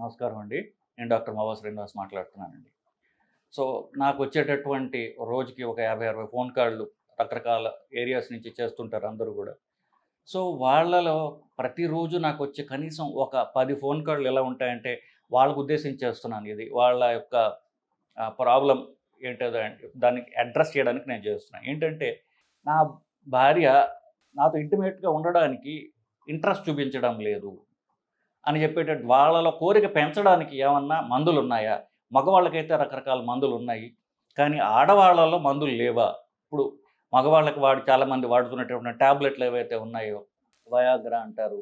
నమస్కారం అండి. నేను డాక్టర్ మవా శ్రీనివాస్ మాట్లాడుతున్నానండి. సో నాకు వచ్చేటటువంటి రోజుకి ఒక యాభై అరవై ఫోన్ కాళ్ళు రకరకాల ఏరియాస్ నుంచి చేస్తుంటారు అందరూ కూడా. సో వాళ్ళలో ప్రతిరోజు నాకు వచ్చే కనీసం ఒక పది ఫోన్ కాళ్ళు ఎలా ఉంటాయంటే వాళ్ళకు ఉద్దేశించి చేస్తున్నాను ఇది. వాళ్ళ యొక్క ప్రాబ్లం ఏంటో దానికి అడ్రస్ చేయడానికి నేను చేస్తున్నాను. ఏంటంటే నా భార్య నాతో ఇంటిమేట్గా ఉండడానికి ఇంట్రెస్ట్ చూపించడం లేదు. అని చెప్పేటట్టు వాళ్ళలో కోరిక పెంచడానికి ఏమన్నా మందులు ఉన్నాయా మగవాళ్ళకైతే రకరకాల మందులు ఉన్నాయి కానీ ఆడవాళ్ళలో మందులు లేవా? ఇప్పుడు మగవాళ్ళకి వాడు చాలామంది వాడుతున్నటువంటి ట్యాబ్లెట్లు ఏవైతే ఉన్నాయో వయాగ్రా అంటారు.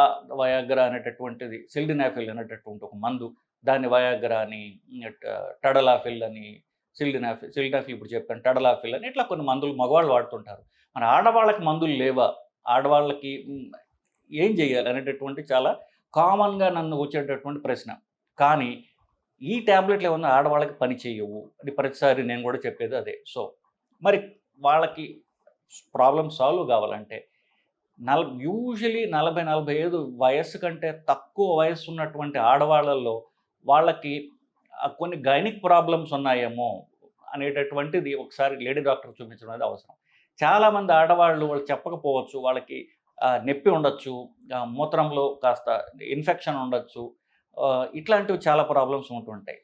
ఆ వయాగ్రా అనేటటువంటిది సిల్డినాఫిల్ అనేటటువంటి ఒక మందు. దాన్ని వయాగ్రా అని టడలాఫిల్ అని సిల్డినాఫిల్ సిల్డినాఫిల్ ఇప్పుడు చెప్పాను టడలాఫిల్ అని ఇట్లా కొన్ని మందులు మగవాళ్ళు వాడుతుంటారు. మన ఆడవాళ్ళకి మందులు లేవా? ఆడవాళ్ళకి ఏం చేయాలి అనేటటువంటి చాలా కామన్గా నన్ను వచ్చేటటువంటి ప్రశ్న. కానీ ఈ ట్యాబ్లెట్లు ఏమన్నా ఆడవాళ్ళకి పని చేయవు. అని ప్రతిసారి నేను కూడా చెప్పేది అదే. సో మరి వాళ్ళకి ప్రాబ్లం సాల్వ్ కావాలంటే నల యూజువలీ నలభై నలభై ఐదు వయస్సు కంటే తక్కువ వయస్సు ఉన్నటువంటి ఆడవాళ్ళల్లో వాళ్ళకి కొన్ని గైనిక్ ప్రాబ్లమ్స్ ఉన్నాయేమో అనేటటువంటిది ఒకసారి లేడీ డాక్టర్ చూపించడం అనేది అవసరం. చాలామంది ఆడవాళ్ళు వాళ్ళు చెప్పకపోవచ్చు వాళ్ళకి నొప్పి ఉండొచ్చు మూత్రంలో కాస్త ఇన్ఫెక్షన్ ఉండొచ్చు ఇట్లాంటివి చాలా ప్రాబ్లమ్స్ ఉంటుంటాయి.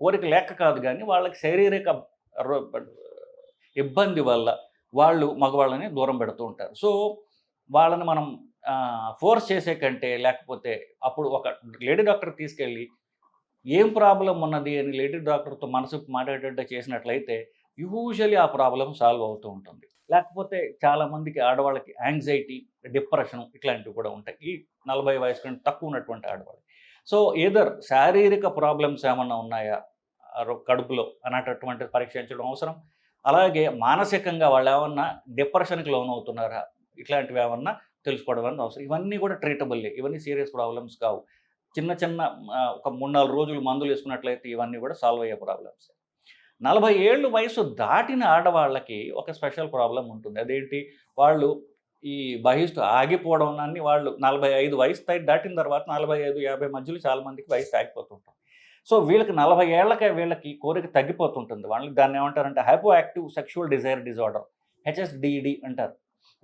కోరిక లేక కాదు కానీ వాళ్ళకి శారీరక ఇబ్బంది వల్ల వాళ్ళు మగవాళ్ళని దూరం పెడుతూ ఉంటారు. సో వాళ్ళని మనం ఫోర్స్ చేసే కంటే లేకపోతే అప్పుడు ఒక లేడీ డాక్టర్ తీసుకెళ్ళి ఏం ప్రాబ్లం ఉన్నది అని లేడీ డాక్టర్తో మనసు మాట్లాడేటట్టు చేసినట్లయితే యూజువలీ ఆ ప్రాబ్లం సాల్వ్ అవుతూ ఉంటుంది. లేకపోతే చాలామందికి ఆడవాళ్ళకి యాంగ్జైటీ డిప్రెషన్ ఇట్లాంటివి కూడా ఉంటాయి. ఈ నలభై వయసు కంటే తక్కువ ఉన్నటువంటి ఆడవాళ్ళు. సో ఏదర్ శారీరక ప్రాబ్లమ్స్ ఏమన్నా ఉన్నాయా? కడుపులో అనేటటువంటి పరీక్షించడం అవసరం? అలాగే మానసికంగా వాళ్ళు ఏమన్నా డిప్రెషన్కి లోన్ అవుతున్నారా ఇట్లాంటివి ఏమన్నా తెలుసుకోవడం అనేది అవసరం. ఇవన్నీ కూడా ట్రీటబుల్లే ఇవన్నీ సీరియస్ ప్రాబ్లమ్స్ కావు. చిన్న చిన్న ఒక మూడు నాలుగు రోజులు మందులు వేసుకున్నట్లయితే ఇవన్నీ కూడా సాల్వ్ అయ్యే ప్రాబ్లమ్స్ నలభై ఏళ్ళు వయసు దాటిన ఆడవాళ్ళకి ఒక స్పెషల్ ప్రాబ్లం ఉంటుంది. అదేంటి? వాళ్ళు ఈ బహిష్టు ఆగిపోవడం అన్ని వాళ్ళు నలభై ఐదు వయసు దాటిన తర్వాత నలభై ఐదు యాభై మధ్యలో చాలా మందికి వయసు ఆగిపోతుంటారు సో వీళ్ళకి నలభై ఏళ్ళకే వీళ్ళకి కోరిక తగ్గిపోతుంటుంది. వాళ్ళకి దాన్ని ఏమంటారంటే hypoactive sexual desire disorder HSDD అంటారు.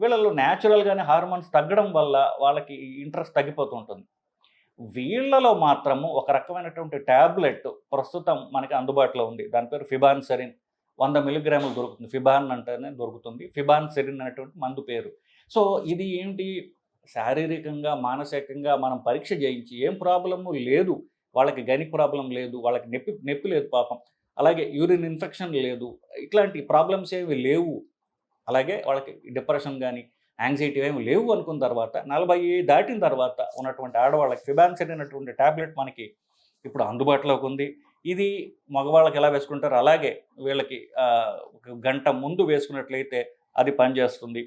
వీళ్ళలో న్యాచురల్గానే హార్మోన్స్ తగ్గడం వల్ల వాళ్ళకి ఇంట్రెస్ట్ తగ్గిపోతుంటుంది. వీళ్ళలో మాత్రము ఒక రకమైనటువంటి ట్యాబ్లెట్ ప్రస్తుతం మనకి అందుబాటులో ఉంది. దాని పేరు ఫిబాన్ సెరిన్ వంద మిలిగ్రాములు దొరుకుతుంది. ఫిబాన్ అంటేనే దొరుకుతుంది. ఫిబాన్ సెరిన్ అనేటువంటి మందు పేరు. సో ఇది ఏంటి? శారీరకంగా మానసికంగా మనం పరీక్ష చేయించి ఏం ప్రాబ్లము లేదు. వాళ్ళకి గనిక్ ప్రాబ్లం లేదు. వాళ్ళకి నొప్పి నొప్పి లేదు పాపం. అలాగే యూరిన్ ఇన్ఫెక్షన్ లేదు. ఇట్లాంటి ప్రాబ్లమ్స్ ఏవి లేవు. అలాగే వాళ్ళకి డిప్రెషన్ కానీ యాంగ్జైటీ ఏమి లేవు అనుకున్న తర్వాత నలభై దాటిన తర్వాత ఉన్నటువంటి ఆడవాళ్ళకి ఫిబాన్సెన్ అనేటువంటి ట్యాబ్లెట్ మనకి ఇప్పుడు అందుబాటులోకి ఉంది. ఇది మగవాళ్ళకి ఎలా వేసుకుంటారో అలాగే వీళ్ళకి ఒక గంట ముందు వేసుకున్నట్లయితే అది పనిచేస్తుంది.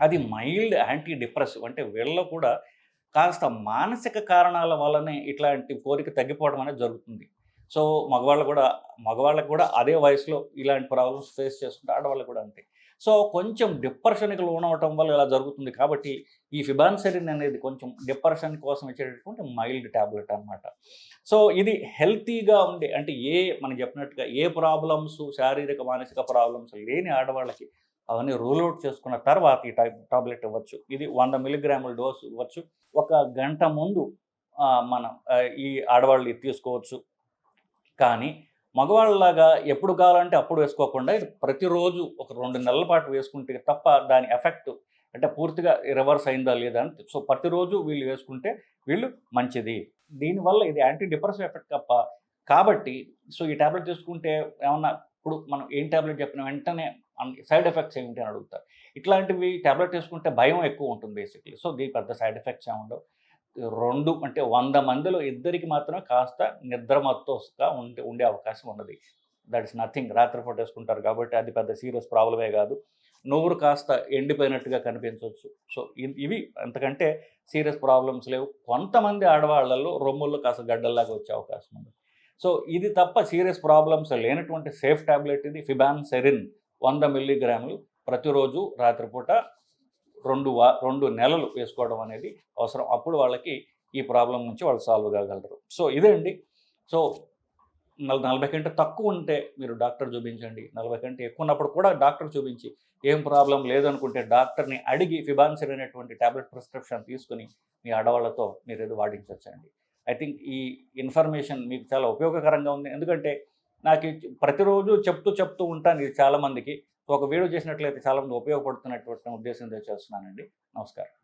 అది మైల్డ్ యాంటీ డిప్రెసివ్ అంటే వీళ్ళలో కూడా కాస్త మానసిక కారణాల వల్లనే ఇట్లాంటి కోరిక తగ్గిపోవడం అనేది జరుగుతుంది. సో మగవాళ్ళు కూడా మగవాళ్ళకి కూడా అదే వయసులో ఇలాంటి ప్రాబ్లమ్స్ ఫేస్ చేస్తుంటే ఆడవాళ్ళు కూడా అంతే. సో కొంచెం డిప్రెషన్కి లోనవటం వల్ల ఇలా జరుగుతుంది కాబట్టి ఈ ఫిబాన్సెరిన్ అనేది కొంచెం డిప్రెషన్ కోసం ఇచ్చేటటువంటి మైల్డ్ ట్యాబ్లెట్ అన్నమాట. సో ఇది హెల్తీగా ఉండే అంటే ఏ మనం చెప్పినట్టుగా ఏ ప్రాబ్లమ్స్ శారీరక మానసిక ప్రాబ్లమ్స్ లేని ఆడవాళ్ళకి అవన్నీ రూల్ అవుట్ చేసుకున్న తర్వాత ఈ టైప్ టాబ్లెట్ ఇవ్వచ్చు. ఇది వంద మిలిగ్రాముల డోసు ఇవ్వచ్చు. ఒక గంట ముందు మనం ఈ ఆడవాళ్ళు తీసుకోవచ్చు. కానీ మగవాళ్ళలాగా ఎప్పుడు కావాలంటే అప్పుడు వేసుకోకుండా ఇది ప్రతిరోజు ఒక రెండు నెలల పాటు వేసుకుంటే తప్ప దాని ఎఫెక్ట్ అంటే పూర్తిగా రివర్స్ అయిందా లేదా అని సో ప్రతిరోజు వీళ్ళు వేసుకుంటే వీళ్ళు మంచిది. దీనివల్ల ఇది యాంటీ డిప్రెసివ్ ఎఫెక్ట్ తప్ప కాబట్టి సో ఈ ట్యాబ్లెట్ తీసుకుంటే ఏమన్నా ఇప్పుడు మనం ఏం ట్యాబ్లెట్ చెప్పిన వెంటనే సైడ్ ఎఫెక్ట్స్ ఏమిటి అని అడుగుతారు. ఇట్లాంటివి ట్యాబ్లెట్ తీసుకుంటే భయం ఎక్కువ ఉంటుంది బేసిక్లీ. సో దీనికి పెద్ద సైడ్ ఎఫెక్ట్స్ ఏముండవు రెండు అంటే వంద మందిలో ఇద్దరికి మాత్రమే కాస్త నిద్రమత్తుగా ఉండే ఉండే అవకాశం ఉన్నది. దట్ ఇస్ నథింగ్ రాత్రిపూట వేసుకుంటారు కాబట్టి అది పెద్ద సీరియస్ ప్రాబ్లమే కాదు. నోరు కాస్త ఎండిపోయినట్టుగా కనిపించవచ్చు. సో ఇ- ఇవి అంతకంటే సీరియస్ ప్రాబ్లమ్స్ లేవు. కొంతమంది ఆడవాళ్ళల్లో రొమ్ముల్లో కాస్త గడ్డల్లాగా వచ్చే అవకాశం ఉంది. సో ఇది తప్ప సీరియస్ ప్రాబ్లమ్స్ లేనటువంటి సేఫ్ టాబ్లెట్ ఇది. ఫిబాన్ సెరిన్ వంద మిల్లీగ్రాములు ప్రతిరోజు రాత్రిపూట రెండు వా రెండు నెలలు వేసుకోవడం అనేది అవసరం. అప్పుడు వాళ్ళకి ఈ ప్రాబ్లం నుంచి వాళ్ళు సాల్వ్ కాగలరు. సో ఇదే అండి. సో నలభై కంటే తక్కువ ఉంటే మీరు డాక్టర్ చూపించండి. నలభై కంటే ఎక్కువ ఉన్నప్పుడు కూడా డాక్టర్ చూపించి ఏం ప్రాబ్లం లేదనుకుంటే డాక్టర్ని అడిగి ఫిబాన్సిర్ అనేటువంటి టాబ్లెట్ ప్రిస్క్రిప్షన్ తీసుకుని మీ ఆడవాళ్ళతో మీరు ఏదో వాడించవచ్చండి ఐ థింక్ ఈ ఇన్ఫర్మేషన్ మీకు చాలా ఉపయోగకరంగా ఉంది. ఎందుకంటే నాకు ప్రతిరోజు చెప్తూ చెప్తూ ఉంటాను ఇది చాలామందికి. ఒక వీడియో చేసినట్లయితే చాలామంది ఉపయోగపడుతున్నటువంటి ఉద్దేశంతో చేస్తున్నానండి. నమస్కారం.